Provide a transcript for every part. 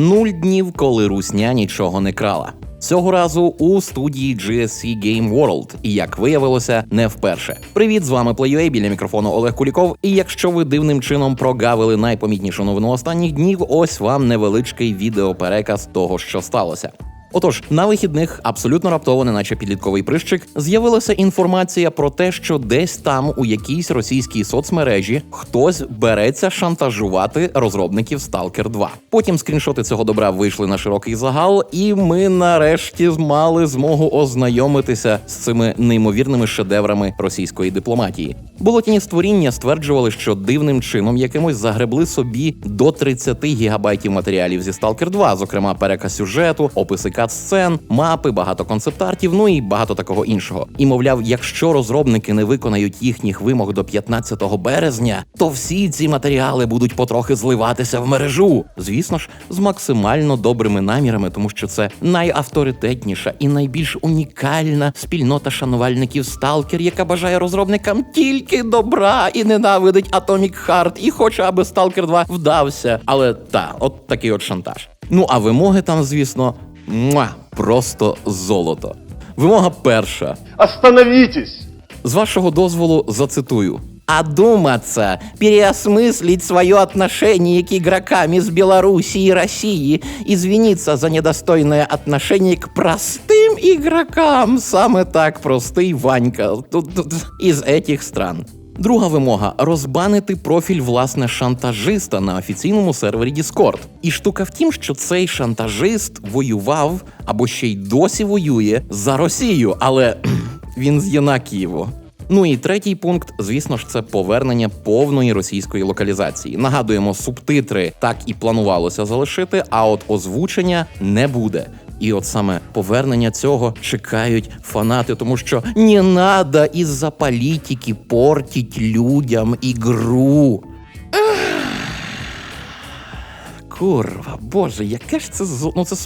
Нуль днів, коли русня нічого не крала. Цього разу у студії GSC Game World, і як виявилося, не вперше. Привіт, з вами PlayUA, біля мікрофону Олег Куліков. І якщо ви дивним чином прогавили найпомітнішу новину останніх днів, ось вам невеличкий відеопереказ того, що сталося. Отож, на вихідних абсолютно раптово, неначе підлітковий прищик, з'явилася інформація про те, що десь там у якійсь російській соцмережі хтось береться шантажувати розробників Stalker 2. Потім скріншоти цього добра вийшли на широкий загал, і ми нарешті мали змогу ознайомитися з цими неймовірними шедеврами російської дипломатії. Болотяні створіння стверджували, що дивним чином якимось загребли собі до 30 гігабайтів матеріалів зі Stalker 2, зокрема переказ сюжету, описи кат-сцен, мапи, багато концептартів, ну і багато такого іншого. І мовляв, якщо розробники не виконають їхніх вимог до 15 березня, то всі ці матеріали будуть потрохи зливатися в мережу. Звісно ж, з максимально добрими намірами, тому що це найавторитетніша і найбільш унікальна спільнота шанувальників Stalker, яка бажає розробникам тільки добра і ненавидить Atomic Heart, і хоче, аби Stalker 2 вдався. Але та, от такий от шантаж. Ну а вимоги там, звісно, муа, просто золото. Вимога перша. Остановитесь! З вашого дозволу зацитую. Одуматься, переосмыслить свое отношение к игрокам из Беларуси и России, извиниться за недостойное отношение к простым игрокам. Саме так простий Ванька Тут- тут- із этих стран. Друга вимога розбанити профіль власне шантажиста на офіційному сервері Discord. І штука в тім, що цей шантажист воював або ще й досі воює за Росію, але він з Єнакієво. Ну і третій пункт, звісно ж, це повернення повної російської локалізації. Нагадуємо, субтитри так і планувалося залишити, а от озвучення не буде. І от саме повернення цього чекають фанати, тому що не надо із-за політики портить людям ігру. Курва, боже, яке ж це ну це.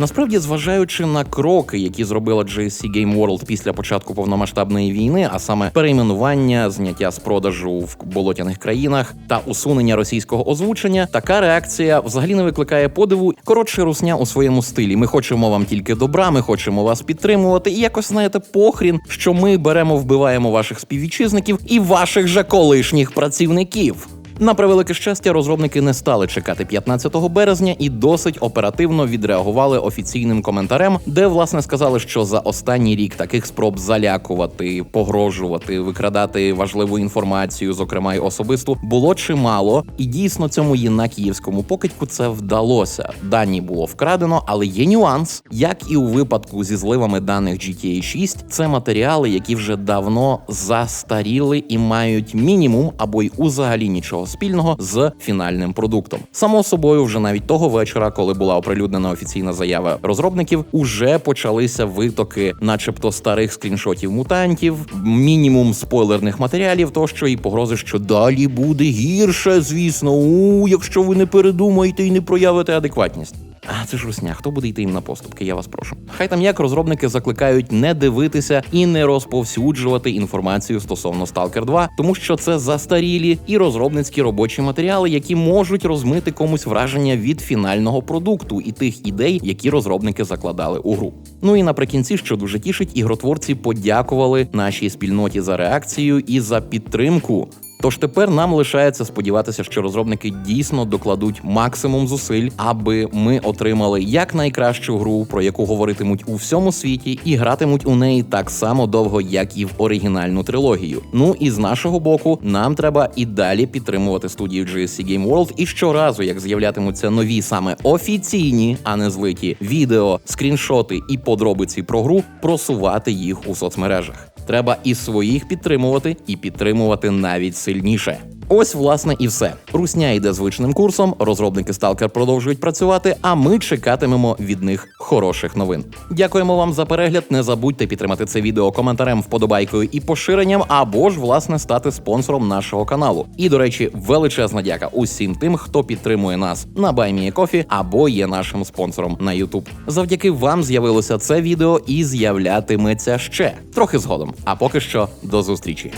Насправді, зважаючи на кроки, які зробила GSC Game World після початку повномасштабної війни, а саме перейменування, зняття з продажу в болотяних країнах та усунення російського озвучення, така реакція взагалі не викликає подиву. Коротше, русня у своєму стилі. Ми хочемо вам тільки добра, ми хочемо вас підтримувати. І якось знаєте, похрін, що ми беремо, вбиваємо ваших співвітчизників і ваших же колишніх працівників. На превелике щастя, розробники не стали чекати 15 березня і досить оперативно відреагували офіційним коментарем, де власне сказали, що за останній рік таких спроб залякувати, погрожувати, викрадати важливу інформацію, зокрема й особисту, було чимало, і дійсно цьому єнакіївському покидьку це вдалося. Дані було вкрадено, але є нюанс, як і у випадку зі зливами даних GTA 6, це матеріали, які вже давно застаріли і мають мінімум або й узагалі нічого спільного з фінальним продуктом. Само собою, вже навіть того вечора, коли була оприлюднена офіційна заява розробників, уже почалися витоки, начебто старих скріншотів мутантів, мінімум спойлерних матеріалів, тощо і погрози, що далі буде гірше, звісно, у якщо ви не передумаєте і не проявите адекватність. А це ж русня, хто буде йти їм на поступки? Я вас прошу. Хай там як розробники закликають не дивитися і не розповсюджувати інформацію стосовно Stalker 2, тому що це застарілі і розробницькі робочі матеріали, які можуть розмити комусь враження від фінального продукту і тих ідей, які розробники закладали у гру. Ну і наприкінці, що дуже тішить, ігротворці подякували нашій спільноті за реакцію і за підтримку. Тож тепер нам лишається сподіватися, що розробники дійсно докладуть максимум зусиль, аби ми отримали якнайкращу гру, про яку говоритимуть у всьому світі, і гратимуть у неї так само довго, як і в оригінальну трилогію. Ну і з нашого боку, нам треба і далі підтримувати студію GSC Game World. І щоразу, як з'являтимуться нові саме офіційні, а не злиті відео, скріншоти і подробиці про гру, просувати їх у соцмережах. Треба і своїх підтримувати, і підтримувати навіть сильніше. Ось, власне, і все. Русня йде звичним курсом. Розробники Stalker продовжують працювати, а ми чекатимемо від них хороших новин. Дякуємо вам за перегляд. Не забудьте підтримати це відео коментарем, вподобайкою і поширенням, або ж власне стати спонсором нашого каналу. І до речі, величезна дяка усім тим, хто підтримує нас на BuyMeACoffee або є нашим спонсором на YouTube. Завдяки вам з'явилося це відео і з'являтиметься ще трохи згодом. А поки що до зустрічі.